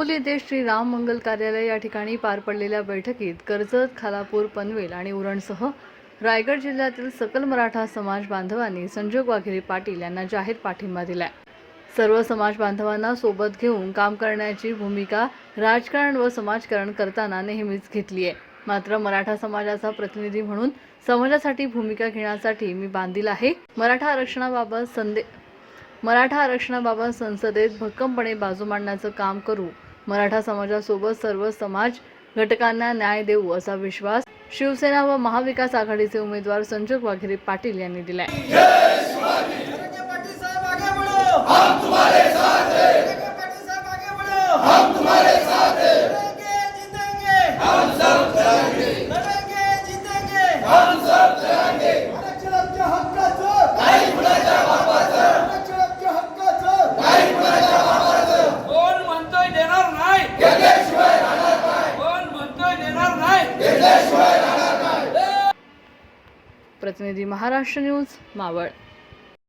खोपोली येथे श्री राम मंगल कार्यालय या ठिकाणी पार पडलेल्या बैठकीत कर्जत खालापूर पनवेल आणि उरणसह रायगड जिल्ह्यातील सकल मराठा समाज बांधवांनी संजोग वाघेरे पाटील यांना जाहीर पाठिंबा दिलाय. सर्व समाज बांधवांना सोबत घेऊन काम करण्याची भूमिका राजकारण व समाजकारण करताना नेहमीच घेतली आहे. मात्र मराठा समाजाचा प्रतिनिधी म्हणून समाजासाठी भूमिका घेण्यासाठी मी बांधील आहे. मराठा आरक्षणाबाबत संदे मराठा आरक्षणाबाबत संसदेत भक्कमपणे बाजू मांडण्याचं काम करू मराठा समाजासोबत सर्व समाज घटकांना न्याय देऊ असा विश्वास शिवसेना व महाविकास आघाडीचे उमेदवार संजोग वाघेरे पाटील यांनी दिलाय. करेंगे पाटिल साहब आगे बढ़ो। हम तुम्हारे साथ हैं। प्रतिनिधी महाराष्ट्र न्यूज मावळ.